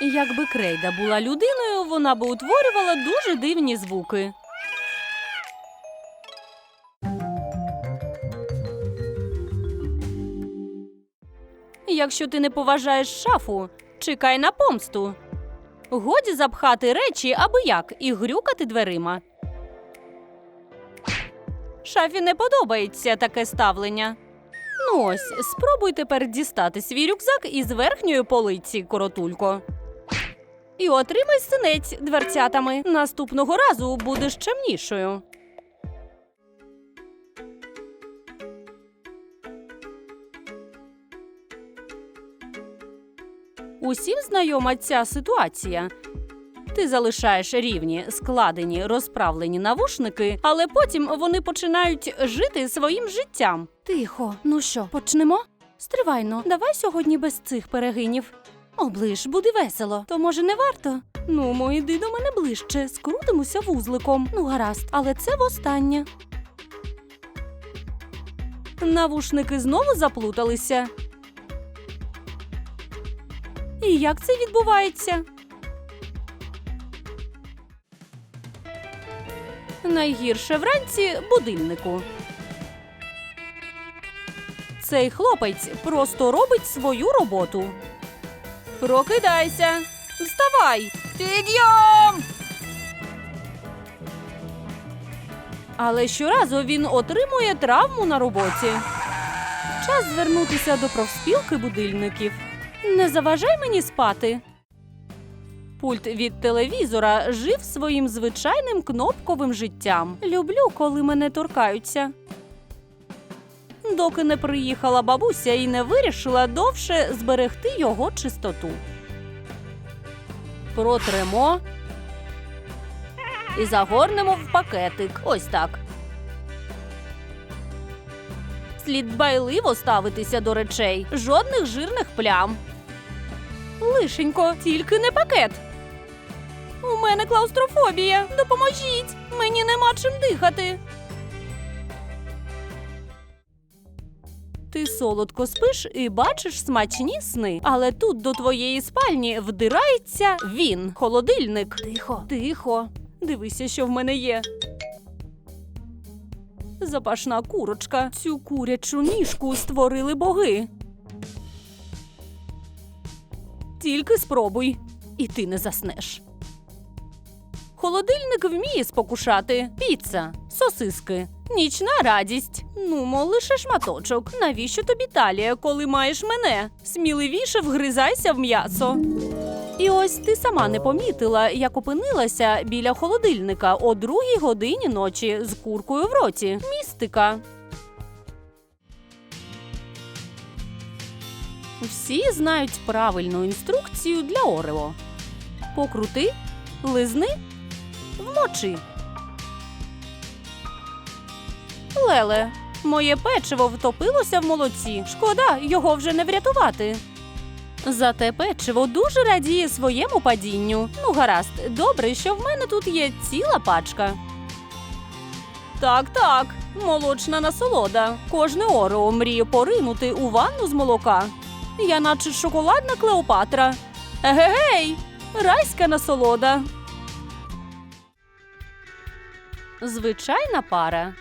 Якби крейда була людиною, вона би утворювала дуже дивні звуки. Якщо ти не поважаєш шафу, чекай на помсту. Годі запхати речі аби як і грюкати дверима. Шафі не подобається таке ставлення. Ну ось, спробуй тепер дістати свій рюкзак із верхньої полиці, коротулько. І отримай синець дверцятами. Наступного разу будеш чемнішою. Усім знайома ця ситуація. Ти залишаєш рівні, складені, розправлені навушники, але потім вони починають жити своїм життям. Тихо, ну що, почнемо? Стривайно, давай сьогодні без цих перегинів. Оближ, буде весело. То може не варто? Ну, мо, іди до мене ближче, скрутимося вузликом. Ну, гаразд, але це востаннє. Навушники знову заплуталися. І як це відбувається? Найгірше вранці будильнику. Цей хлопець просто робить свою роботу. Прокидайся! Вставай! Підйом! Але щоразу він отримує травму на роботі. Час звернутися до профспілки будильників. Не заважай мені спати. Пульт від телевізора жив своїм звичайним кнопковим життям. Люблю, коли мене торкаються. Доки не приїхала бабуся і не вирішила довше зберегти його чистоту. Протремо і загорнемо в пакетик. Ось так. Слід дбайливо ставитися до речей. Жодних жирних плям. Лишенько, тільки не пакет. У мене клаустрофобія. Допоможіть! Мені нема чим дихати. Ти солодко спиш і бачиш смачні сни, але тут до твоєї спальні вдирається він, холодильник. Тихо, тихо. Дивися, що в мене є. Запашна курочка. Цю курячу ніжку створили боги. Тільки спробуй, і ти не заснеш. Холодильник вміє спокушати. Піца, сосиски, нічна радість. Ну, мо лише шматочок. Навіщо тобі талія, коли маєш мене? Сміливіше вгризайся в м'ясо. І ось ти сама не помітила, як опинилася біля холодильника о другій годині ночі з куркою в роті. Містика. Всі знають правильну інструкцію для Орео. Покрути, лизни, вмочи. Леле, моє печиво втопилося в молоці. Шкода, його вже не врятувати. Зате печиво дуже радіє своєму падінню. Ну, гаразд, добре, що в мене тут є ціла пачка. Так, так, молочна насолода. Кожне орео мріє поринути у ванну з молока. Я наче шоколадна Клеопатра. Егегей! Райська насолода. Звичайна пара.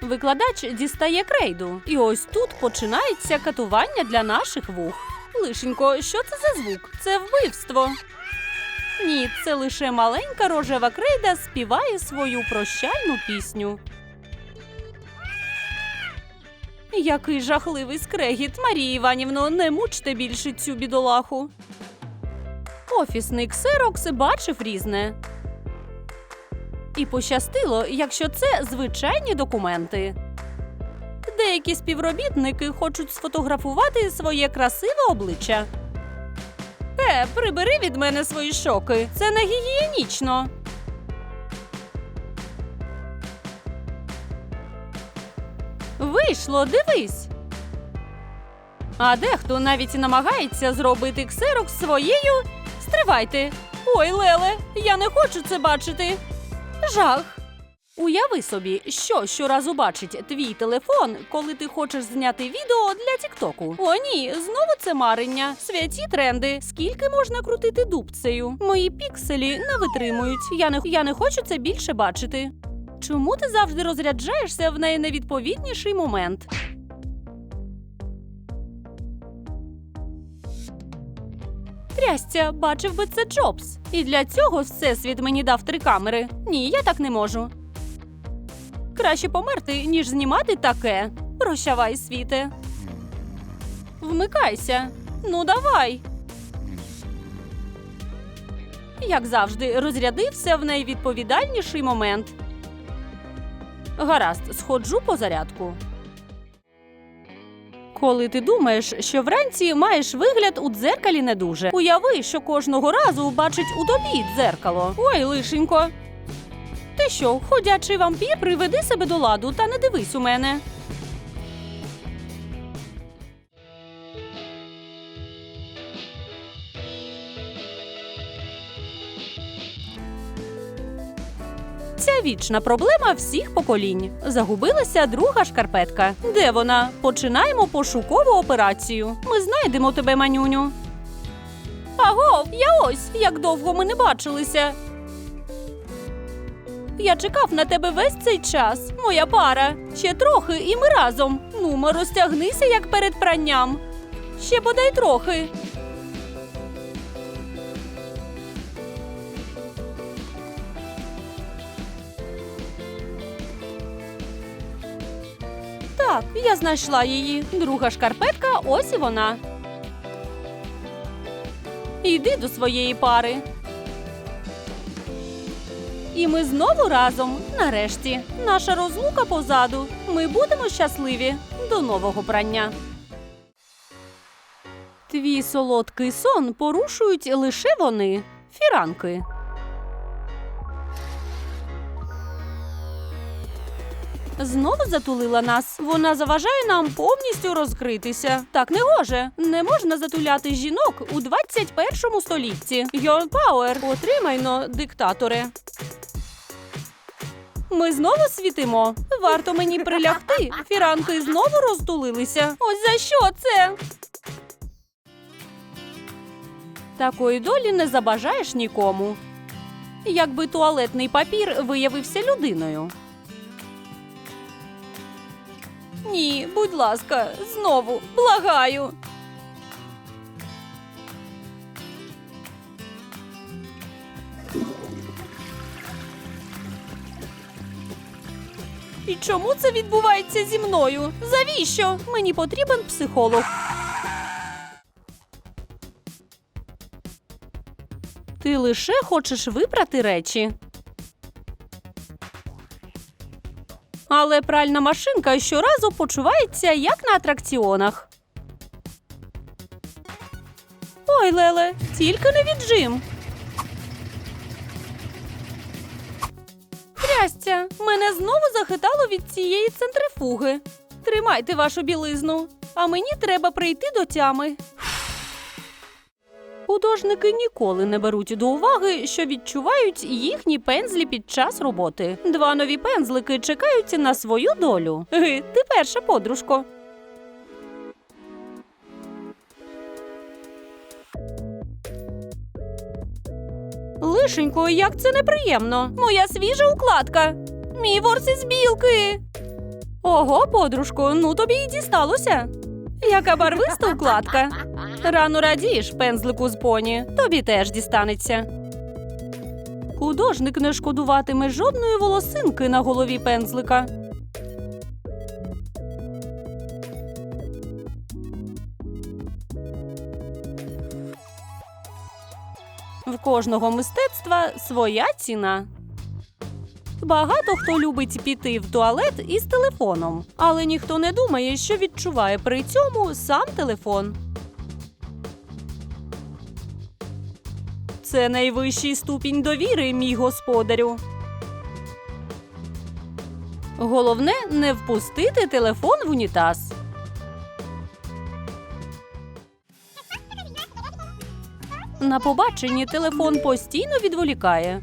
Викладач дістає крейду, і ось тут починається катування для наших вух. Лишенько, що це за звук? Це вбивство. Ні, це лише маленька рожева крейда співає свою прощальну пісню. Який жахливий скрегіт, Марія Іванівно, не мучте більше цю бідолаху. Офісний ксерокс бачив різне. І пощастило, якщо це звичайні документи. Деякі співробітники хочуть сфотографувати своє красиве обличчя. Е, прибери від мене свої шоки. Це не гігієнічно. Вийшло, дивись. А дехто навіть намагається зробити ксерокс своєю. Стривайте. Ой, Леле, я не хочу це бачити. Жах. Уяви собі, що щоразу бачить твій телефон, коли ти хочеш зняти відео для Тіктоку. О, ні, знову це марення. Святі тренди. Скільки можна крутити дубцею? Мої пікселі не витримують. Я не, я не хочу це більше бачити. Чому ти завжди розряджаєшся в найневідповідніший момент? Трястя, бачив би це Джобс. І для цього всесвіт мені дав три камери. Ні, я так не можу. Краще померти, ніж знімати таке. Прощавай, світе. Вмикайся. Ну, давай. Як завжди, розрядився в найвідповідальніший момент. Гаразд, сходжу по зарядку. Коли ти думаєш, що вранці маєш вигляд у дзеркалі не дуже. Уяви, що кожного разу бачить у тобі дзеркало. Ой, лишенько. Ти що, ходячий вампір, приведи себе до ладу та не дивись у мене. Ця вічна проблема всіх поколінь. Загубилася друга шкарпетка. Де вона? Починаємо пошукову операцію. Ми знайдемо тебе, манюню. Агов, я ось. Як довго ми не бачилися. Я чекав на тебе весь цей час, моя пара. Ще трохи, і ми разом. Нумо, розтягнися, як перед пранням. Ще бодай трохи. Так, я знайшла її. Друга шкарпетка, ось і вона. Іди до своєї пари. І ми знову разом. Нарешті, наша розлука позаду. Ми будемо щасливі до нового прання. Твій солодкий сон порушують лише вони фіранки. Знову затулила нас. Вона заважає нам повністю розкритися. Так не гоже. Не можна затуляти жінок у 21 столітті. Your power. Отримайно, диктаторе. Ми знову світимо. Варто мені прилягти. Фіранки знову розтулилися. Ось за що це? Такої долі не забажаєш нікому. Якби туалетний папір виявився людиною. Ні, будь ласка, знову благаю. І чому це відбувається зі мною? Завіщо? Мені потрібен психолог. Ти лише хочеш випрати речі. Але пральна машинка щоразу почувається як на атракціонах. Ой, Леле, тільки не віджим. Трястя, мене знову захитало від цієї центрифуги. Тримайте вашу білизну, а мені треба прийти до тями. Художники ніколи не беруть до уваги, що відчувають їхні пензлі під час роботи. Два нові пензлики чекають на свою долю. Ги, ти перша подружко. Лишенько, як це неприємно. Моя свіжа укладка. Мій ворс із білки. Ого, подружко, ну тобі і дісталося. Яка барвиста укладка. Рано радієш, пензлику з поні. Тобі теж дістанеться. Художник не шкодуватиме жодної волосинки на голові пензлика. В кожного мистецтва своя ціна. Багато хто любить піти в туалет із телефоном, але ніхто не думає, що відчуває при цьому сам телефон. Це найвищий ступінь довіри, мій господарю. Головне не впустити телефон в унітаз. На побаченні телефон постійно відволікає.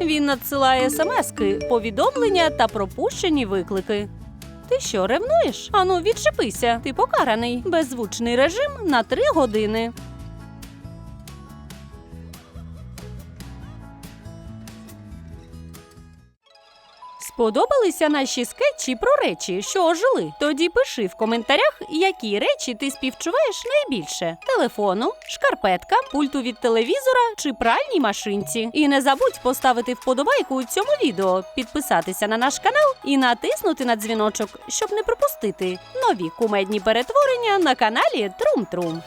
Він надсилає смски, повідомлення та пропущені виклики. Ти що, ревнуєш? Ану, відчепися. Ти покараний. Беззвучний режим на три години. Сподобалися наші скетчі про речі, що ожили? Тоді пиши в коментарях, які речі ти співчуваєш найбільше: телефону, шкарпетка, пульту від телевізора чи пральній машинці. І не забудь поставити вподобайку цьому відео, підписатися на наш канал і натиснути на дзвіночок, щоб не пропустити нові кумедні перетворення на каналі Трум Трум.